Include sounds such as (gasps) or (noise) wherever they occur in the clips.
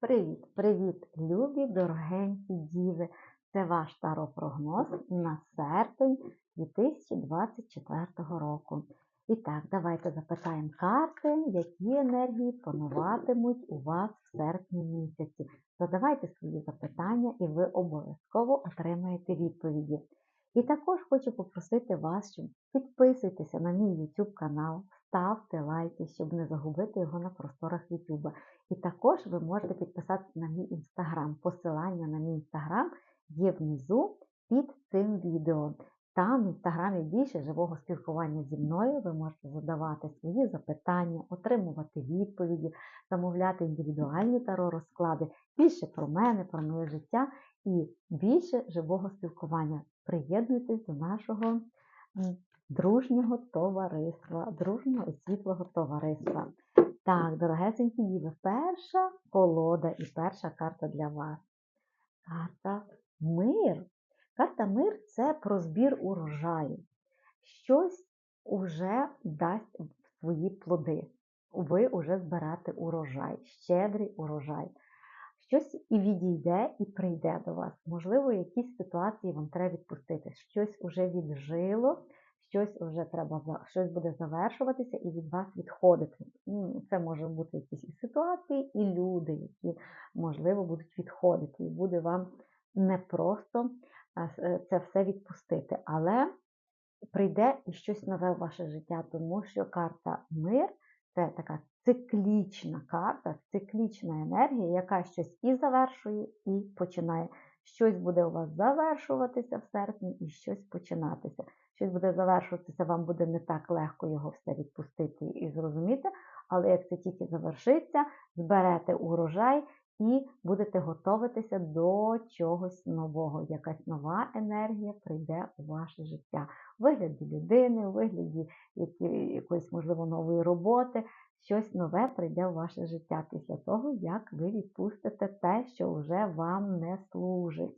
Привіт, привіт, любі, дорогенькі діви! Це ваш таропрогноз на серпень 2024 року. І так, давайте запитаємо карти, які енергії пануватимуть у вас в серпні місяці. Задавайте свої запитання, і ви обов'язково отримаєте відповіді. І також хочу попросити вас, щоб підписуйтеся на мій YouTube канал, ставте лайки, щоб не загубити його на просторах YouTube. І також ви можете підписатися на мій інстаграм. Посилання на мій інстаграм є внизу під цим відео. Там в інстаграмі більше живого спілкування зі мною. Ви можете задавати свої запитання, отримувати відповіді, замовляти індивідуальні таро розклади, більше про мене, про моє життя і більше живого спілкування. Приєднуйтесь до нашого дружнього товариства, дружнього і світлого товариства. Так, дорогесенькі діви, перша колода і перша карта для вас. Карта мир. Карта мир це про збір урожаю. Щось уже дасть свої плоди. Ви вже зберете урожай, щедрий урожай. Щось і відійде, і прийде до вас. Можливо, якісь ситуації вам треба відпустити. Щось уже віджило, щось вже треба щось буде завершуватися і від вас відходити. Це може бути якісь і ситуації, і люди, які, можливо, будуть відходити, і буде вам не просто е, це все відпустити. Але прийде і щось нове в ваше життя, тому що карта мир це така циклічна карта, циклічна енергія, яка щось і завершує, і починає. Щось буде у вас завершуватися в серпні і щось починатися. Щось буде завершуватися, вам буде не так легко його все відпустити і зрозуміти, але як це тільки завершиться, зберете урожай і будете готуватися до чогось нового. Якась нова енергія прийде у ваше життя. У вигляді людини, у вигляді якоїсь, можливо, нової роботи. Щось нове прийде у ваше життя після того, як ви відпустите те, що вже вам не служить.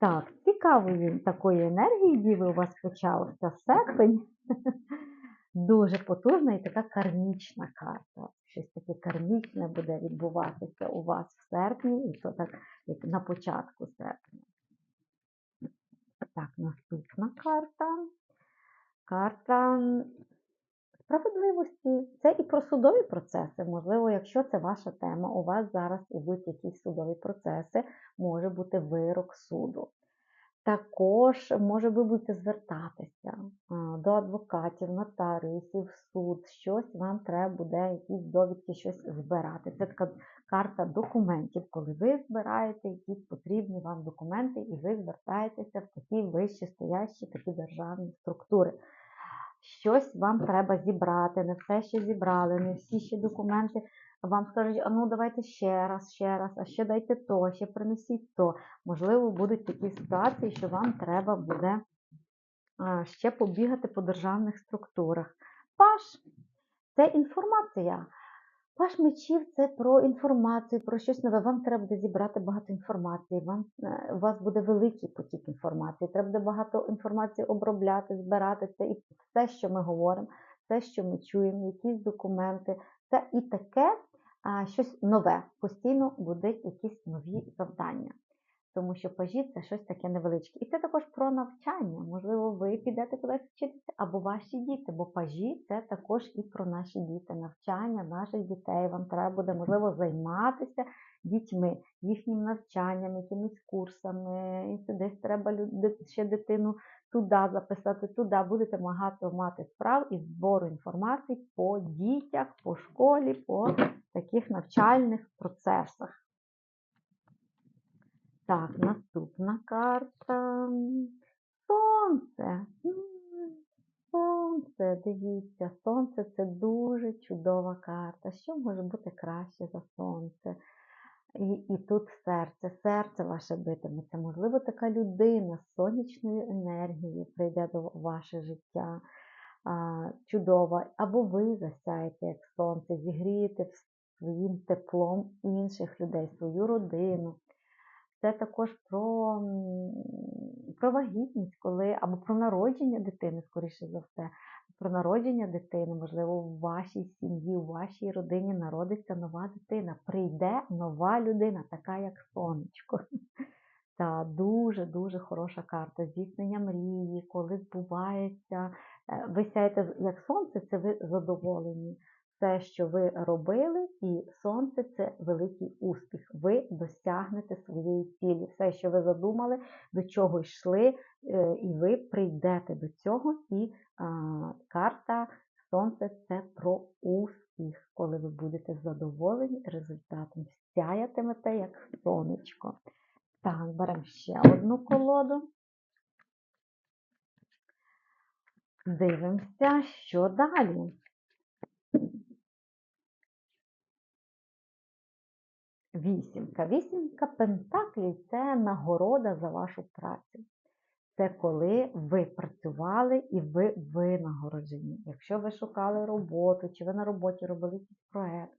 Так, цікавої такої енергії, діви, у вас почався серпень. (laughs) Дуже потужна і така кармічна карта. Щось таке кармічне буде відбуватися у вас в серпні, і то так як на початку серпня. Так, наступна карта. Карта справедливості. Це і про судові процеси. Можливо, якщо це ваша тема, у вас зараз ідуть якісь судові процеси, може бути вирок суду. Також, може ви будете звертатися до адвокатів, нотаріусів, суд, щось вам треба буде, якісь довідки, щось збирати. Це така карта документів, коли ви збираєте якісь потрібні вам документи, і ви звертаєтеся в такі вищі стоящі такі державні структури. Щось вам треба зібрати, не все ще зібрали, не всі ще документи вам скажуть, а ну давайте ще раз, ще раз, а ще дайте то, ще принесіть то. Можливо, будуть такі ситуації, що вам треба буде ще побігати по державних структурах. Паш це інформація. Паш мечів це про інформацію, про щось нове. Вам треба буде зібрати багато інформації, вам, е, у вас буде великий потік інформації, треба буде багато інформації обробляти, збирати це і все, що ми говоримо, все, що ми чуємо, якісь документи. Це і таке, щось нове, постійно будуть якісь нові завдання. Тому що пажі це щось таке невеличке. І це також про навчання. Можливо, ви підете кудись вчитися, або ваші діти, бо пажі це також і про наші діти, навчання наших дітей. Вам треба буде, можливо, займатися дітьми, їхнім навчанням, якимись курсами. І десь треба ще дитину туди записати, туди будете багато мати справ із збору інформації по дітях, по школі, по таких навчальних процесах. Так, наступна карта. Сонце. Сонце, дивіться, сонце це дуже чудова карта. Що може бути краще за сонце? І і тут серце, серце ваше битиметься. Можливо, така людина з сонячною енергією прийде до ваше життя а, чудова. Або ви засяєте, як сонце, зігрієте своїм теплом інших людей, свою родину. Це також про про вагітність, коли, або про народження дитини, скоріше за все, про народження дитини. Можливо, в вашій сім'ї, у вашій родині народиться нова дитина. Прийде нова людина, така як сонечко. (laughs) Та дуже-дуже хороша карта. Здійснення мрії, коли збувається. Е, Ви сяєте як сонце, це ви задоволені. Все, що ви робили, і сонце це великий успіх. Ви досягнете своєї цілі. Все, що ви задумали, до чого йшли, е, і ви прийдете до цього. І карта Сонце це про успіх, коли ви будете задоволені результатом. Сяятимете як сонечко. Так, беремо ще одну колоду. Дивимося, що далі. Вісімка. Вісімка пентаклів це нагорода за вашу працю. Це коли ви працювали і ви винагороджені. Якщо ви шукали роботу, чи ви на роботі робили якийсь проект,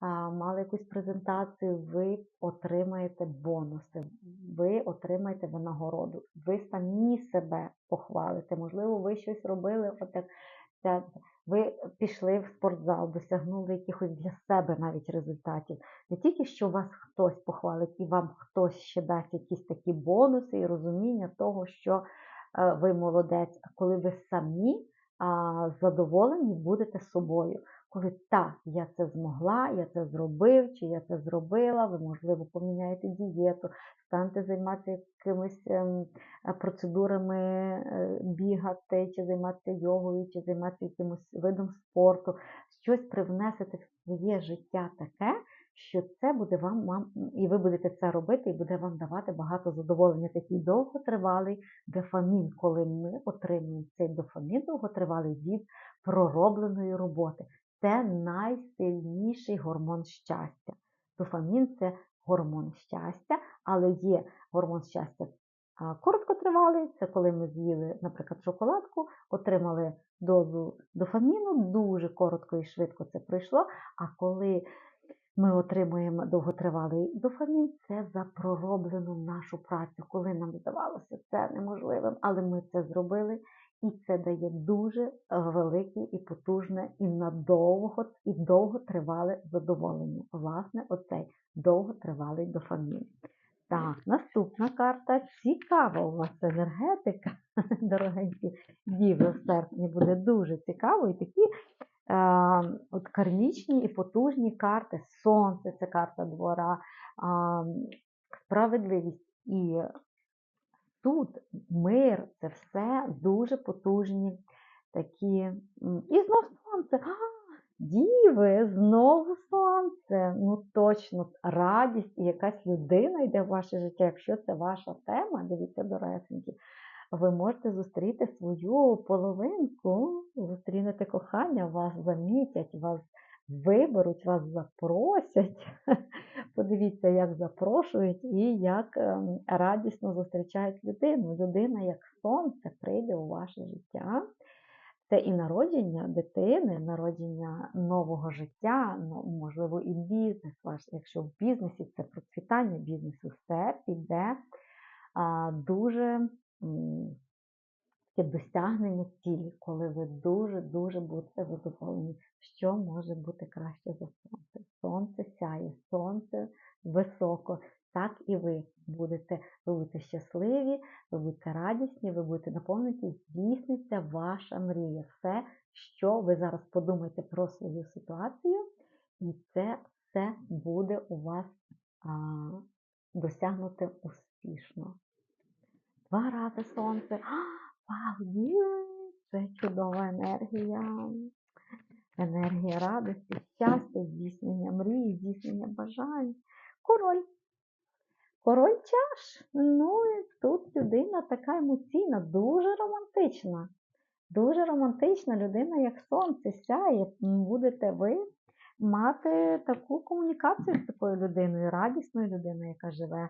а, мали якусь презентацію, ви отримаєте бонуси, ви отримаєте винагороду, ви самі себе похвалите. Можливо, ви щось робили, от як ця- ви пішли в спортзал, досягнули якихось для себе навіть результатів. Не тільки що вас хтось похвалить, і вам хтось ще дасть якісь такі бонуси і розуміння того, що е, ви молодець, а коли ви самі задоволені будете собою. Коли так, я це змогла, я це зробив, чи я це зробила, ви, можливо, поміняєте дієту, станете займатися якимись ем, е, процедурами е, бігати, чи займатися йогою, чи займатися якимось видом спорту, щось привнесете в своє життя таке, що це буде вам, вам і ви будете це робити, і буде вам давати багато задоволення. Такий довготривалий дофамін, коли ми отримуємо цей дофамін довготривалий від проробленої роботи. Це найсильніший гормон щастя. Дофамін це гормон щастя, але є гормон щастя короткотривалий, це коли ми з'їли, наприклад, шоколадку, отримали дозу дофаміну, дуже коротко і швидко це пройшло. А коли ми отримуємо довготривалий дофамін, це за пророблену нашу працю, коли нам здавалося це неможливим, але ми це зробили. І це дає дуже велике і потужне, і надовго, і довготривале задоволення. Власне, оцей довготривалий дофамін. Так, наступна карта. Цікава у вас енергетика, (laughs) дорогенькі діви в серпні буде дуже цікаво. І такі е, от кармічні і потужні карти. Сонце це карта двора, е, справедливість і суд, мир це все дуже потужні такі. І знов сонце. А, Діви, знову сонце. Ну точно, радість і якась людина йде в ваше життя. Якщо це ваша тема, дивіться, доресенькі, ви можете зустріти свою половинку, зустрінете кохання, вас замітять, вас виберуть, вас запросять. Подивіться, як запрошують і як ем, радісно зустрічають людину. Людина, як сонце, прийде у ваше життя. Це і народження дитини, народження нового життя, ну, можливо, і бізнес ваш. Якщо в бізнесі це процвітання бізнесу, все піде дуже таке досягнення цілі, коли ви дуже-дуже будете задоволені, що може бути краще за сонце. Сонце сяє, сонце високо. Так і ви будете, ви будете щасливі, ви будете радісні, ви будете наповнені, здійсниться ваша мрія. Все, що ви зараз подумаєте про свою ситуацію, і це все буде у вас а, досягнуте успішно. Два рази сонце. Вау! Це чудова енергія. Енергія радості, щастя, здійснення мрії, здійснення бажань. Король. Король чаш. Ну і тут людина така емоційна, дуже романтична. Дуже романтична людина, як сонце сяє. Будете ви мати таку комунікацію з такою людиною, радісною людиною, яка живе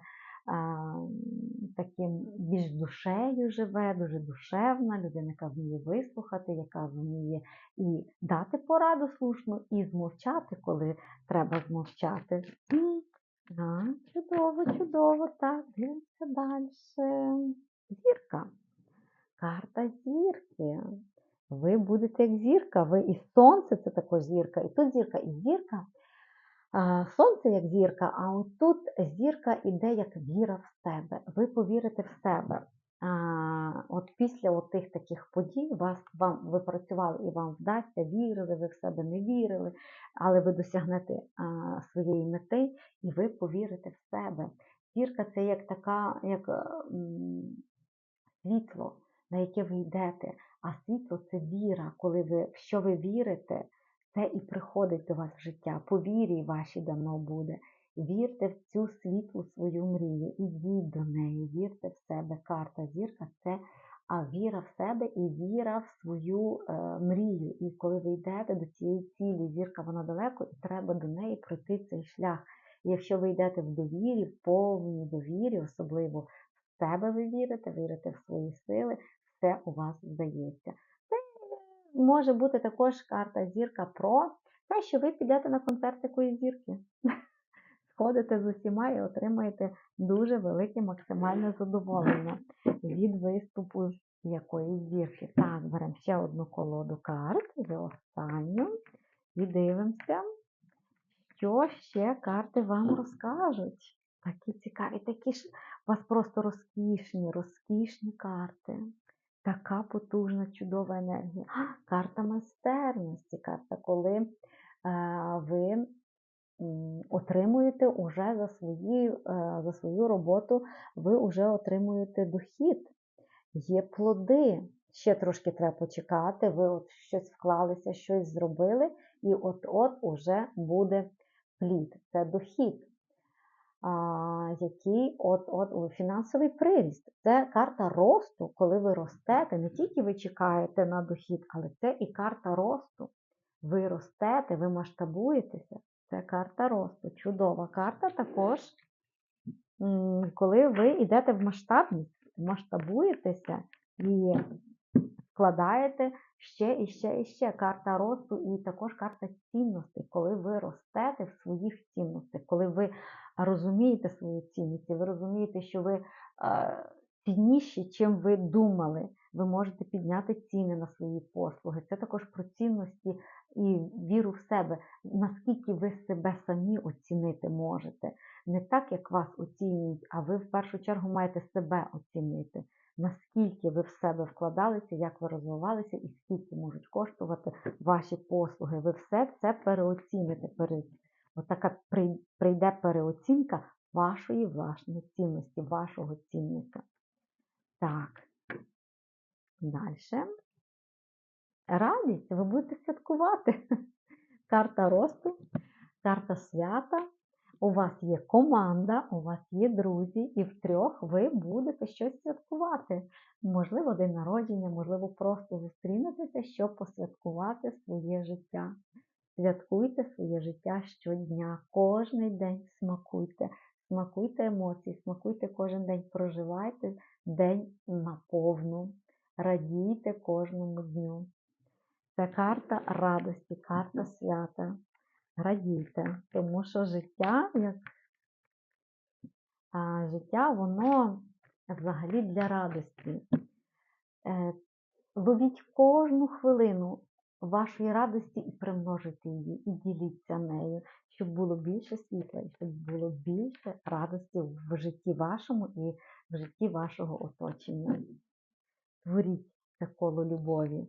таким більш душею живе, дуже душевна, людина, яка вміє вислухати, яка вміє і дати пораду слушну, і змовчати, коли треба змовчати. А, чудово, чудово, так, дивимося далі. Зірка. Карта зірки. ви будете як зірка, ви і сонце це також зірка, і тут зірка, і зірка. Сонце як зірка, а от тут зірка іде як віра в себе. Ви повірите в себе. От після от тих таких подій вас вам ви працювали і вам вдасться, вірили, ви в себе не вірили, але ви досягнете своєї мети і ви повірите в себе. Зірка це як така, як е, світло, на яке ви йдете. А світло це віра, коли ви в що ви вірите, це і приходить до вас в життя. По вірі вашій давно буде. Вірте в цю світлу свою мрію, ідіть до неї, вірте в себе. Карта зірка це а віра в себе і віра в свою е, мрію. І коли ви йдете до цієї цілі, зірка вона далеко, і треба до неї пройти цей шлях. І якщо ви йдете в довірі, в повній довірі, особливо в себе ви вірите, вірите в свої сили, все у вас вдається. Може бути також карта зірка про те, що ви підете на концерт якоїсь зірки. (laughs) Сходите з усіма і отримаєте дуже велике максимальне задоволення від виступу якоїсь зірки. Так, беремо ще одну колоду карт, вже останню, і дивимося, що ще карти вам розкажуть. Такі цікаві, такі ж у вас просто розкішні, розкішні карти. Така потужна, чудова енергія. (gasps) Карта майстерності, карта, коли е, ви отримуєте уже за, свої, е, за свою роботу, ви вже отримуєте дохід. Є плоди. Ще трошки треба почекати, ви от щось вклалися, щось зробили, і от-от уже буде плід. Це дохід який от, от фінансовий приріст. Це карта росту, коли ви ростете, не тільки ви чекаєте на дохід, але це і карта росту. Ви ростете, ви масштабуєтеся. Це карта росту. Чудова карта також, коли ви йдете в масштабність, масштабуєтеся і вкладаєте ще і ще і ще карта росту, і також карта цінностей, коли ви ростете в своїх цінностях, коли ви розумієте свої цінності, ви розумієте, що ви цінніші, чим ви думали. Ви можете підняти ціни на свої послуги. Це також про цінності і віру в себе, наскільки ви себе самі оцінити можете. Не так, як вас оцінюють, а ви в першу чергу маєте себе оцінити. Наскільки ви в себе вкладалися, як ви розвивалися і скільки можуть коштувати ваші послуги. Ви все це переоціните. Отака прийде переоцінка вашої власної цінності, вашого цінника. Так. Далі. Радість, ви будете святкувати. (laughs) Карта росту, карта свята. У вас є команда, у вас є друзі, і втрьох ви будете щось святкувати. Можливо, день народження, можливо, просто зустрінетеся, щоб посвяткувати своє життя. Святкуйте своє життя щодня, кожен день смакуйте, смакуйте емоції, смакуйте кожен день, проживайте день наповну, радійте кожному дню. Це карта радості, карта свята. Радійте, тому що життя, як життя, воно взагалі для радості. Е, Ловіть кожну хвилину вашої радості і примножуйте її, і діліться нею, щоб було більше світла, і щоб було більше радості в житті вашому і в житті вашого оточення. Творіть це коло любові.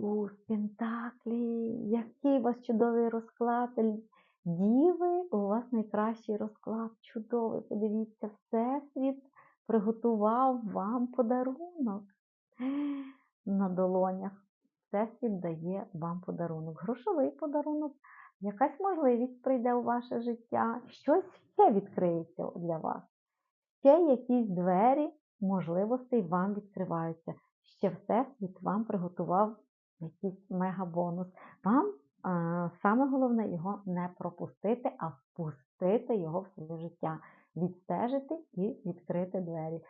Туз Пентаклі, який у вас чудовий розклад. Діви, у вас найкращий розклад, чудовий. Подивіться, Всесвіт приготував вам подарунок на долонях. Всесвіт дає вам подарунок. Грошовий подарунок, якась можливість прийде у ваше життя, щось ще відкриється для вас. Ще якісь двері можливостей вам відкриваються. Ще Всесвіт вам приготував якийсь мегабонус. Вам а, саме головне його не пропустити, а впустити його в своє життя, відстежити і відкрити двері.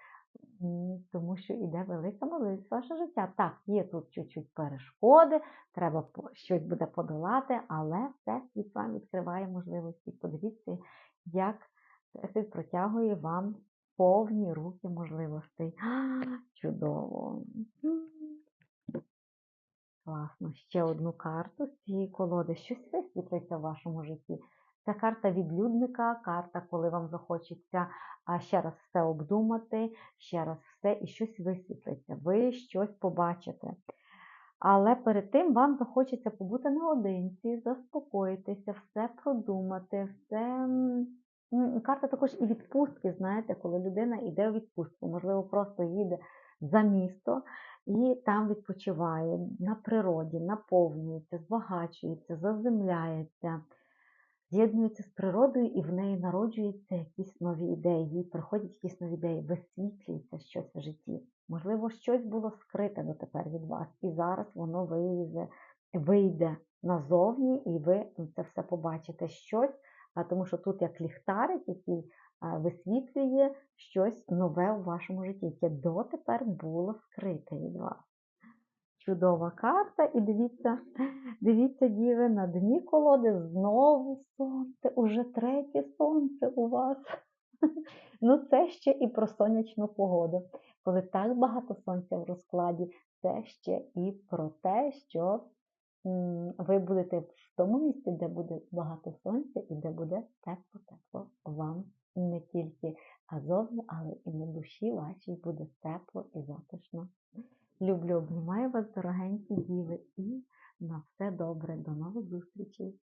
Тому що йде велика можливість ваше життя. Так, є тут чуть-чуть перешкоди, треба щось буде подолати, але Всесвіт вам відкриває можливості. Подивіться, як Всесвіт протягує вам повні руки можливостей. (gasps) Чудово! Класно. Ще одну карту з цієї колоди. Щось висвітлиться в вашому житті. Це карта відлюдника, карта, коли вам захочеться ще раз все обдумати, ще раз все і щось висвітлиться. Ви щось побачите. Але перед тим вам захочеться побути наодинці, заспокоїтися, все продумати, все. Карта також і відпустки, знаєте, коли людина йде у відпустку, можливо, просто їде за місто і там відпочиває на природі, наповнюється, збагачується, заземляється, з'єднується з природою і в неї народжуються якісь нові ідеї, їй приходять якісь нові ідеї, висвітлюється щось в житті. Можливо, щось було скрите дотепер від вас, і зараз воно вийде, вийде назовні, і ви це все побачите щось, тому що тут як ліхтарик, який висвітлює щось нове у вашому житті, яке дотепер було скрите від вас. Чудова карта, і дивіться, (laughs) дивіться, діви, на дні колоди знову сонце, уже третє сонце у вас. (laughs) Ну, це ще і про сонячну погоду. Коли так багато сонця в розкладі, це ще і про те, що ви будете в тому місці, де буде багато сонця і де буде тепло-тепло вам не тільки зовні, але і на душі вашій буде тепло і затишно. Люблю, обнімаю вас, дорогенькі діви, і на все добре. До нових зустрічей!